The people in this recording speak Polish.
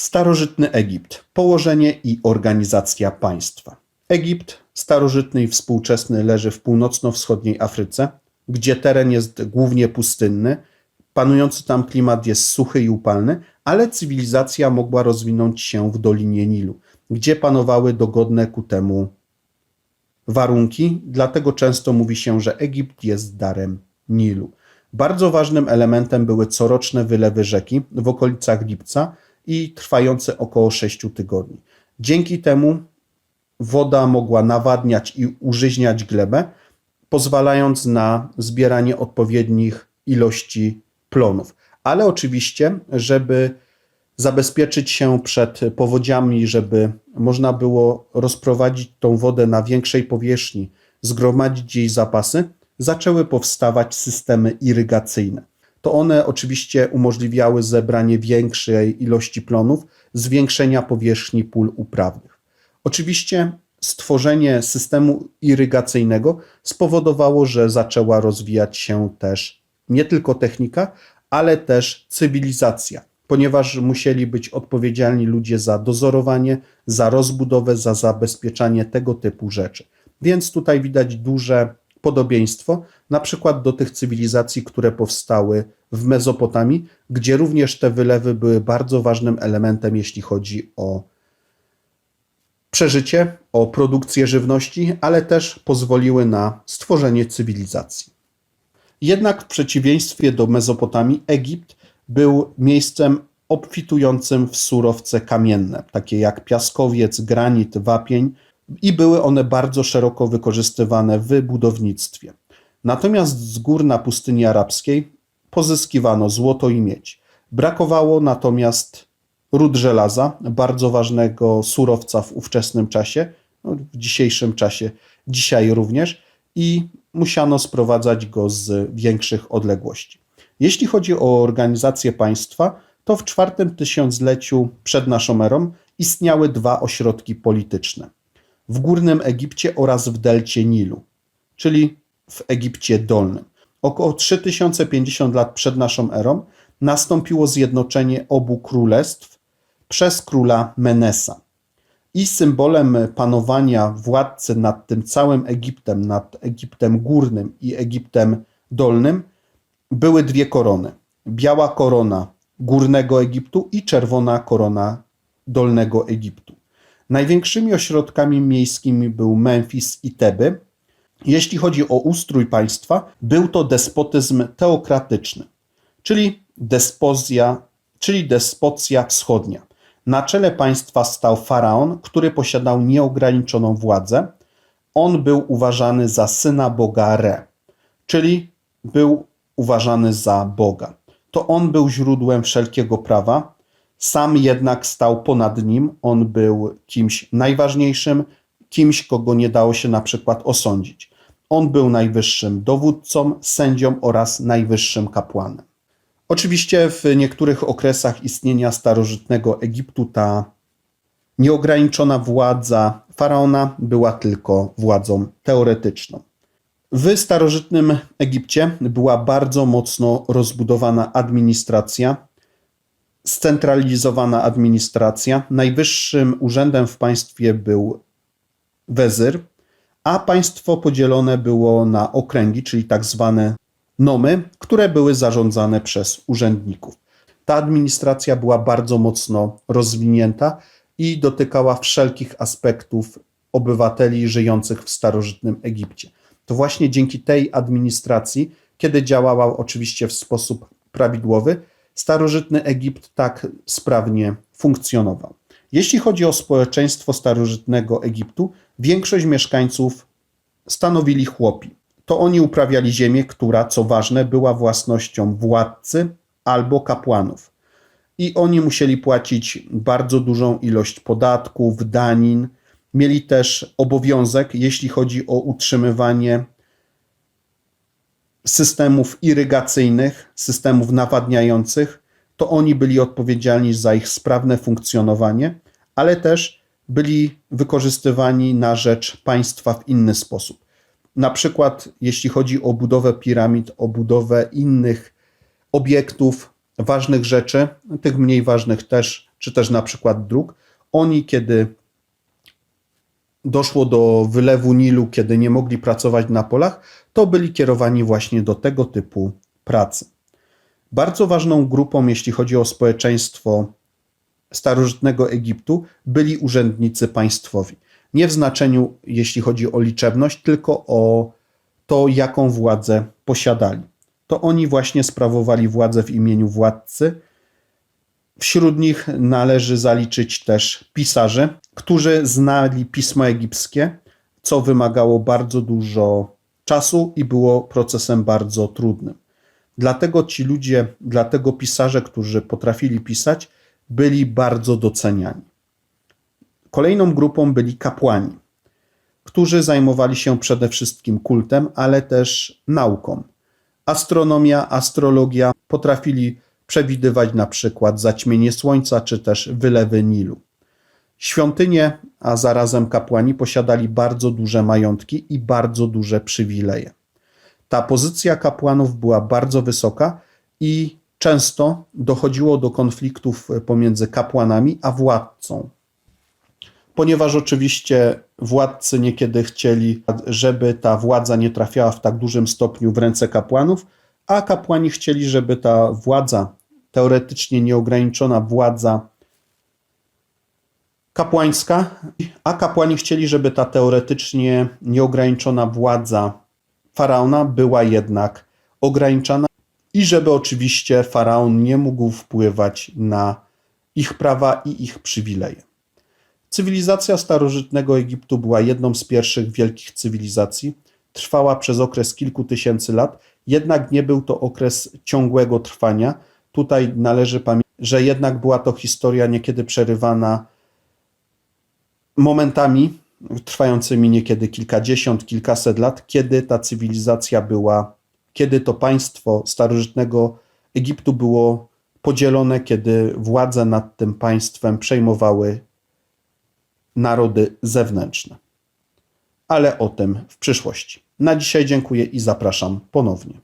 Starożytny Egipt. Położenie i organizacja państwa. Egipt, starożytny i współczesny, leży w północno-wschodniej Afryce, gdzie teren jest głównie pustynny. Panujący tam klimat jest suchy i upalny, ale cywilizacja mogła rozwinąć się w Dolinie Nilu, gdzie panowały dogodne ku temu warunki, dlatego często mówi się, że Egipt jest darem Nilu. Bardzo ważnym elementem były coroczne wylewy rzeki w okolicach lipca i trwające około 6 tygodni. Dzięki temu woda mogła nawadniać i użyźniać glebę, pozwalając na zbieranie odpowiednich ilości plonów. Ale oczywiście, żeby zabezpieczyć się przed powodziami, żeby można było rozprowadzić tą wodę na większej powierzchni, zgromadzić jej zapasy, zaczęły powstawać systemy irygacyjne. To one oczywiście umożliwiały zebranie większej ilości plonów, zwiększenia powierzchni pól uprawnych. Oczywiście stworzenie systemu irygacyjnego spowodowało, że zaczęła rozwijać się też nie tylko technika, ale też cywilizacja, ponieważ musieli być odpowiedzialni ludzie za dozorowanie, za rozbudowę, za zabezpieczanie tego typu rzeczy. Więc tutaj widać duże podobieństwo, na przykład do tych cywilizacji, które powstały w Mezopotamii, gdzie również te wylewy były bardzo ważnym elementem, jeśli chodzi o przeżycie, o produkcję żywności, ale też pozwoliły na stworzenie cywilizacji. Jednak w przeciwieństwie do Mezopotamii, Egipt był miejscem obfitującym w surowce kamienne, takie jak piaskowiec, granit, wapień, i były one bardzo szeroko wykorzystywane w budownictwie. Natomiast z gór na pustyni arabskiej pozyskiwano złoto i miedź. Brakowało natomiast ród żelaza, bardzo ważnego surowca w ówczesnym czasie, no w dzisiejszym czasie, dzisiaj również, i musiano sprowadzać go z większych odległości. Jeśli chodzi o organizację państwa, to w czwartym tysiącleciu przed naszą erą istniały dwa ośrodki polityczne. W Górnym Egipcie oraz w delcie Nilu, czyli w Egipcie Dolnym. Około 3050 lat przed naszą erą nastąpiło zjednoczenie obu królestw przez króla Menesa. I symbolem panowania władcy nad tym całym Egiptem, nad Egiptem Górnym i Egiptem Dolnym, były dwie korony. Biała korona Górnego Egiptu i czerwona korona Dolnego Egiptu. Największymi ośrodkami miejskimi był Memfis i Teby. Jeśli chodzi o ustrój państwa, był to despotyzm teokratyczny, czyli despozja, czyli despocja wschodnia. Na czele państwa stał faraon, który posiadał nieograniczoną władzę. On był uważany za syna boga Re, czyli był uważany za Boga. To on był źródłem wszelkiego prawa, sam jednak stał ponad nim. On był kimś najważniejszym, kimś, kogo nie dało się na przykład osądzić. On był najwyższym dowódcą, sędzią oraz najwyższym kapłanem. Oczywiście w niektórych okresach istnienia starożytnego Egiptu ta nieograniczona władza faraona była tylko władzą teoretyczną. W starożytnym Egipcie była bardzo mocno rozbudowana administracja, scentralizowana administracja. Najwyższym urzędem w państwie był wezyr, a państwo podzielone było na okręgi, czyli tak zwane nomy, które były zarządzane przez urzędników. Ta administracja była bardzo mocno rozwinięta i dotykała wszelkich aspektów obywateli żyjących w starożytnym Egipcie. To właśnie dzięki tej administracji, kiedy działała oczywiście w sposób prawidłowy, starożytny Egipt tak sprawnie funkcjonował. Jeśli chodzi o społeczeństwo starożytnego Egiptu, większość mieszkańców stanowili chłopi. To oni uprawiali ziemię, która, co ważne, była własnością władcy albo kapłanów. I oni musieli płacić bardzo dużą ilość podatków, danin. Mieli też obowiązek, jeśli chodzi o utrzymywanie systemów irygacyjnych, systemów nawadniających, to oni byli odpowiedzialni za ich sprawne funkcjonowanie, ale też byli wykorzystywani na rzecz państwa w inny sposób. Na przykład, jeśli chodzi o budowę piramid, o budowę innych obiektów, ważnych rzeczy, tych mniej ważnych też czy też na przykład dróg, oni kiedy doszło do wylewu Nilu, kiedy nie mogli pracować na polach, to byli kierowani właśnie do tego typu pracy. Bardzo ważną grupą, jeśli chodzi o społeczeństwo starożytnego Egiptu, byli urzędnicy państwowi. Nie w znaczeniu, jeśli chodzi o liczebność, tylko o to, jaką władzę posiadali. To oni właśnie sprawowali władzę w imieniu władcy. Wśród nich należy zaliczyć też pisarzy, którzy znali pismo egipskie, co wymagało bardzo dużo czasu i było procesem bardzo trudnym. Dlatego ci ludzie, dlatego pisarze, którzy potrafili pisać, byli bardzo doceniani. Kolejną grupą byli kapłani, którzy zajmowali się przede wszystkim kultem, ale też nauką. Astronomia, astrologia potrafili przewidywać na przykład zaćmienie słońca czy też wylewy Nilu. Świątynie, a zarazem kapłani posiadali bardzo duże majątki i bardzo duże przywileje. Ta pozycja kapłanów była bardzo wysoka i często dochodziło do konfliktów pomiędzy kapłanami a władcą. Ponieważ oczywiście władcy niekiedy chcieli, żeby ta władza nie trafiała w tak dużym stopniu w ręce kapłanów, a kapłani chcieli, żeby ta władza, teoretycznie nieograniczona władza kapłańska, a kapłani chcieli, żeby ta teoretycznie nieograniczona władza faraona była jednak ograniczana i żeby oczywiście faraon nie mógł wpływać na ich prawa i ich przywileje. Cywilizacja starożytnego Egiptu była jedną z pierwszych wielkich cywilizacji. Trwała przez okres kilku tysięcy lat, jednak nie był to okres ciągłego trwania. Tutaj należy pamiętać, że jednak była to historia niekiedy przerywana momentami trwającymi niekiedy kilkadziesiąt, kilkaset lat, kiedy ta cywilizacja była, kiedy to państwo starożytnego Egiptu było podzielone, kiedy władze nad tym państwem przejmowały narody zewnętrzne. Ale o tym w przyszłości. Na dzisiaj dziękuję i zapraszam ponownie.